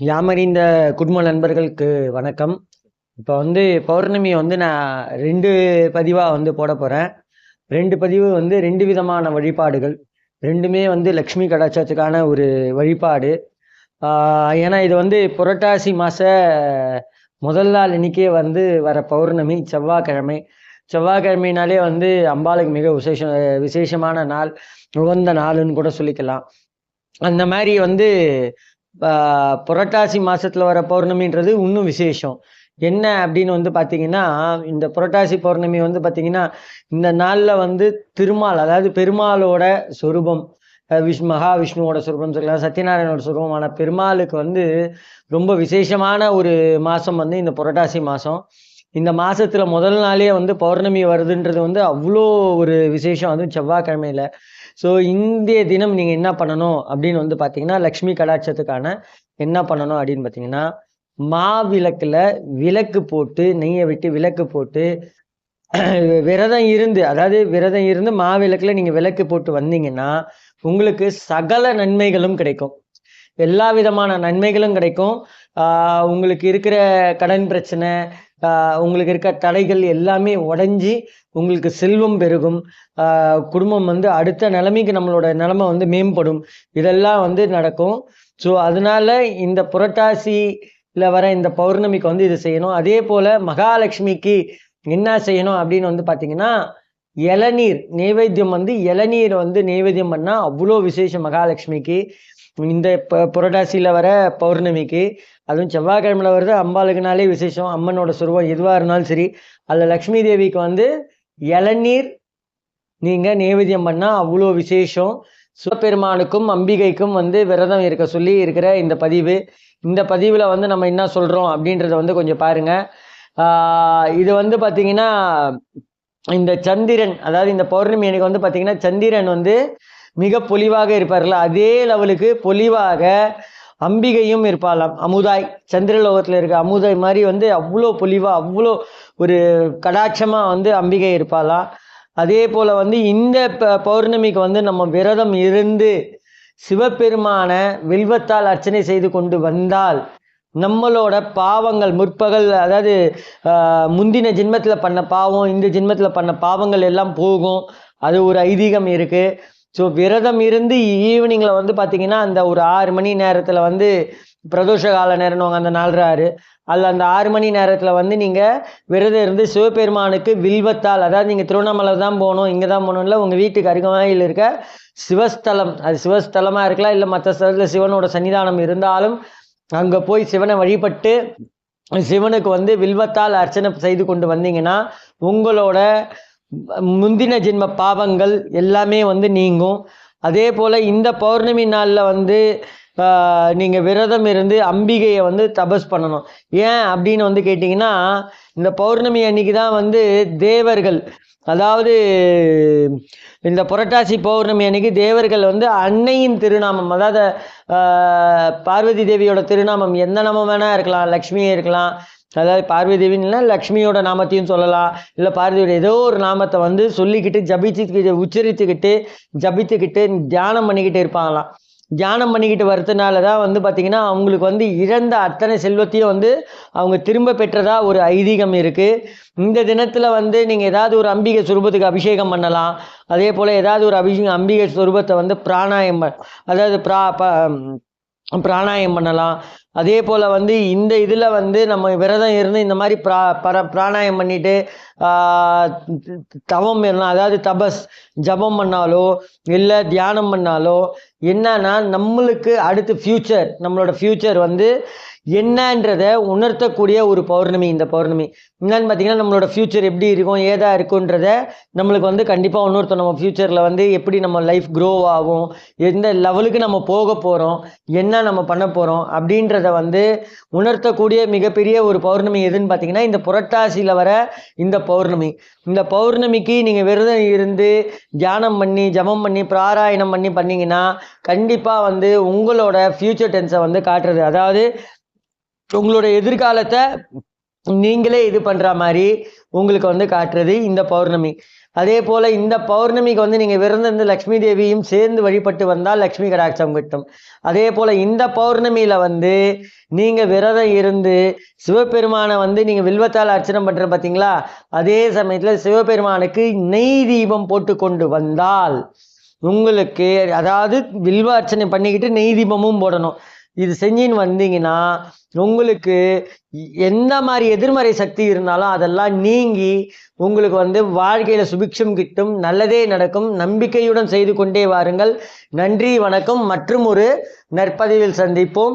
யாமறிந்த குடும்ப நண்பர்களுக்கு வணக்கம். இப்போ வந்து பௌர்ணமி வந்து நான் ரெண்டு பதிவாக வந்து போட போகிறேன் ரெண்டு பதிவு வந்து ரெண்டு விதமான வழிபாடுகள். ரெண்டுமே வந்து லக்ஷ்மி கடாச்சாரத்துக்கான ஒரு வழிபாடு. ஏன்னா இது வந்து புரட்டாசி மாத முதல் நாள் இன்னைக்கே வந்து வர பௌர்ணமி செவ்வாய்க்கிழமை. செவ்வாய்க்கிழமைனாலே வந்து அம்பாளுக்கு மிக விசேஷ விசேஷமான நாள் உகந்த நாளுன்னு கூட சொல்லிக்கலாம். அந்த மாதிரி வந்து புரட்டாசி மாதத்தில் வர பௌர்ணமின்றது இன்னும் விசேஷம். என்ன அப்படின்னு வந்து பார்த்தீங்கன்னா இந்த புரட்டாசி பௌர்ணமி வந்து பார்த்தீங்கன்னா இந்த நாளில் வந்து திருமால் அதாவது பெருமாளோட சொரூபம் விஷ் மகாவிஷ்ணுவோட சொரூபம் சொல்லலாம். சத்யநாராயணோட சொரூபமான பெருமாளுக்கு வந்து ரொம்ப விசேஷமான ஒரு மாதம் வந்து இந்த புரட்டாசி மாதம் இந்த மாதத்தில் முதல் நாளே வந்து பௌர்ணமி வருதுன்றது வந்து அவ்வளோ ஒரு விசேஷம். அதுவும் செவ்வாய்க்கிழமையில். ஸோ இந்திய தினம் நீங்கள் என்ன பண்ணணும் அப்படின்னு வந்து பார்த்தீங்கன்னா லக்ஷ்மி கடாட்சத்துக்கான என்ன பண்ணணும் அப்படின்னு பார்த்தீங்கன்னா மாவிளக்குல விளக்கு போட்டு நெய்யை விட்டு விளக்கு போட்டு விரதம் இருந்து அதாவது விரதம் இருந்து மாவிளக்கில் நீங்கள் விளக்கு போட்டு வந்தீங்கன்னா உங்களுக்கு சகல நன்மைகளும் கிடைக்கும். எல்லா விதமான நன்மைகளும் கிடைக்கும். உங்களுக்கு இருக்கிற கடன் பிரச்சனை உங்களுக்கு இருக்க தடைகள் எல்லாமே உடைஞ்சி உங்களுக்கு செல்வம் பெருகும். குடும்பம் வந்து அடுத்த நிலைமைக்கு நம்மளோட நிலைமை வந்து மேம்படும். இதெல்லாம் வந்து நடக்கும். ஸோ அதனால இந்த புரட்டாசியில் வர இந்த பௌர்ணமிக்கு வந்து இது செய்யணும். அதே போல் மகாலட்சுமிக்கு என்ன செய்யணும் அப்படின்னு வந்து பார்த்தீங்கன்னா இளநீர் நெய்வேத்தியம் வந்து இளநீர் வந்து நெய்வேத்தியம் பண்ணால் அவ்வளோ விசேஷம் மகாலட்சுமிக்கு. இந்த புரட்டாசியில் வர பௌர்ணமிக்கு. அதுவும் செவ்வாய்க்கிழமையில் வருது அம்பாளுக்குனாலே விசேஷம் அம்மனோட சுருவம் எதுவாக இருந்தாலும் சரி. அதில் லக்ஷ்மி தேவிக்கு வந்து இளநீர் நீங்கள் நைவேத்தியம் பண்ணால் அவ்வளோ விசேஷம். சிவபெருமானுக்கும் அம்பிகைக்கும் வந்து விரதம் இருக்க சொல்லி இருக்கிற இந்த பதிவு. இந்த பதிவில் வந்து நம்ம என்ன சொல்கிறோம் அப்படின்றத வந்து கொஞ்சம் பாருங்கள் இது வந்து பார்த்தீங்கன்னா இந்த சந்திரன் அதாவது இந்த பௌர்ணமி எனக்கு வந்து பார்த்தீங்கன்னா சந்திரன் வந்து மிக பொலிவாக இருப்பார்ல. அதே லெவலுக்கு பொலிவாக அம்பிகையும் இருப்பாளாம் அமுதாய் சந்திரலோகத்தில் இருக்க அமுதாய் மாதிரி வந்து அவ்வளோ பொலிவாக அவ்வளோ ஒரு கடாட்சமாக வந்து அம்பிகை இருப்பாளாம் அதே போல் வந்து இந்த ப- பௌர்ணமிக்கு வந்து நம்ம விரதம் இருந்து சிவபெருமான வில்வத்தால் அர்ச்சனை செய்து கொண்டு வந்தால் நம்மளோட பாவங்கள் முற்பகல் அதாவது முந்தின ஜென்மத்தில் பண்ண பாவம் இந்த ஜென்மத்தில் பண்ண பாவங்கள் எல்லாம் போகும். அது ஒரு ஐதீகம் இருக்குது ஸோ விரதம் இருந்து ஈவினிங்கில் வந்து பார்த்தீங்கன்னா அந்த ஒரு ஆறு மணி நேரத்தில் வந்து பிரதோஷ கால நேரம்னுவாங்க அந்த நாலு ஆறு அதில் அந்த ஆறு மணி நேரத்தில் வந்து நீங்கள் விரதம் இருந்து சிவபெருமானுக்கு வில்வத்தால் அதாவது நீங்கள் திருவண்ணாமலை தான் போகணும் இங்கே தான் போகணும்ல இல்லை உங்கள் வீட்டுக்கு அருகாமையில் இருக்க சிவஸ்தலம் அது சிவஸ்தலமாக இருக்கலாம் இல்லை மற்ற ஸ்தலத்தில் சிவனோட சன்னிதானம் இருந்தாலும் அங்கே போய் சிவனை வழிபட்டு சிவனுக்கு வந்து வில்வத்தால் அர்ச்சனை செய்து கொண்டு வந்தீங்கன்னா உங்களோட முந்தின ஜென்ம பாவங்கள் எல்லாமே வந்து நீங்கும். அதே போல் இந்த பௌர்ணமி நாளில் வந்து நீங்கள் விரதம் இருந்து அம்பிகையை வந்து தபஸ் பண்ணணும். ஏன் அப்படின்னு வந்து கேட்டிங்கன்னா இந்த பௌர்ணமி அன்னைக்கு தான் வந்து தேவர்கள் அதாவது இந்த புரட்டாசி பௌர்ணமி அன்னைக்கு தேவர்கள் வந்து அன்னையின் திருநாமம் அதாவது பார்வதி தேவியோட திருநாமம் எந்த நாமம் வேணால் இருக்கலாம் லக்ஷ்மியே இருக்கலாம் அதாவது பார்வதி தேவின்னா லக்ஷ்மியோட நாமத்தையும் சொல்லலாம். இல்லை பார்வதியோட ஏதோ ஒரு நாமத்தை வந்து சொல்லிக்கிட்டு ஜபிச்சுக்கிட்டு உச்சரித்துக்கிட்டு ஜபித்துக்கிட்டு தியானம் பண்ணிக்கிட்டு இருப்பாங்களாம். தியானம் பண்ணிக்கிட்டு வரதுனால தான் வந்து பார்த்திங்கன்னா அவங்களுக்கு வந்து இழந்த அத்தனை செல்வத்தையும் வந்து அவங்க திரும்ப பெற்றதா ஒரு ஐதீகம் இருக்குது இந்த தினத்தில் வந்து நீங்கள் ஏதாவது ஒரு அம்பிகை சுரூபத்துக்கு அபிஷேகம் பண்ணலாம். அதே போல் ஏதாவது ஒரு அபிஷேகம் அம்பிகை சுரூபத்தை வந்து பிராணாயம் அதாவது பிரா ப பிராணாயம் பண்ணலாம். அதே போல் வந்து இந்த இதில் வந்து நம்ம விரதம் இருந்து இந்த மாதிரி பிரா பர பிராணாயம் பண்ணிவிட்டு தவம் பண்ணலாம் அதாவது தபஸ் ஜபம் பண்ணாலோ இல்லை தியானம் பண்ணாலோ என்னன்னா நம்மளுக்கு அடுத்து ஃப்யூச்சர் நம்மளோட ஃப்யூச்சர் வந்து என்னன்றதை உணர்த்தக்கூடிய ஒரு பௌர்ணமி இந்த பௌர்ணமி. என்னன்னு பார்த்தீங்கன்னா நம்மளோட ஃப்யூச்சர் எப்படி இருக்கும் ஏதா இருக்குன்றத நம்மளுக்கு வந்து கண்டிப்பாக உணர்த்தும். நம்ம ஃப்யூச்சரில் வந்து எப்படி நம்ம லைஃப் க்ரோ ஆகும் எந்த லெவலுக்கு நம்ம போக போகிறோம் என்ன நம்ம பண்ண போகிறோம் அப்படின்றத வந்து உணர்த்தக்கூடிய மிகப்பெரிய ஒரு பௌர்ணமி எதுன்னு பார்த்தீங்கன்னா இந்த புரட்டாசியில் வர இந்த பௌர்ணமி. இந்த பௌர்ணமிக்கு நீங்கள் விரதம் இருந்து தியானம் பண்ணி ஜபம் பண்ணி பிராராயணம் பண்ணி பண்ணிங்கன்னா கண்டிப்பாக வந்து உங்களோட ஃப்யூச்சர் டென்ஸை வந்து காட்டுறது. அதாவது உங்களோட எதிர்காலத்தை நீங்களே இது பண்ணுற மாதிரி உங்களுக்கு வந்து காட்டுறது இந்த பௌர்ணமி. அதே போல் இந்த பௌர்ணமிக்கு வந்து நீங்கள் விரதம் லக்ஷ்மி தேவியும் சேர்ந்து வழிபட்டு வந்தால் லக்ஷ்மி கடாட்சம் கிட்டும். அதே போல் இந்த பௌர்ணமியில் வந்து நீங்கள் விரதம் இருந்து சிவபெருமானை வந்து நீங்கள் வில்வத்தால் அர்ச்சனை பண்ணுற பார்த்தீங்களா அதே சமயத்தில் சிவபெருமானுக்கு நெய் தீபம் போட்டு கொண்டு வந்தால் உங்களுக்கு அதாவது வில்வ அர்ச்சனை பண்ணிக்கிட்டு நெய் தீபமும் போடணும். இது செஞ்சின்னு வந்தீங்கன்னா உங்களுக்கு எந்த மாதிரி எதிர்மறை சக்தி இருந்தாலும் அதெல்லாம் நீங்கி உங்களுக்கு வந்து வாழ்க்கையில் சுபிக்ஷம் கிட்டும் நல்லதே நடக்கும் நம்பிக்கையுடன் செய்து கொண்டே வாருங்கள். நன்றி வணக்கம் மற்றும் ஒரு நற்பதிவில் சந்திப்போம்.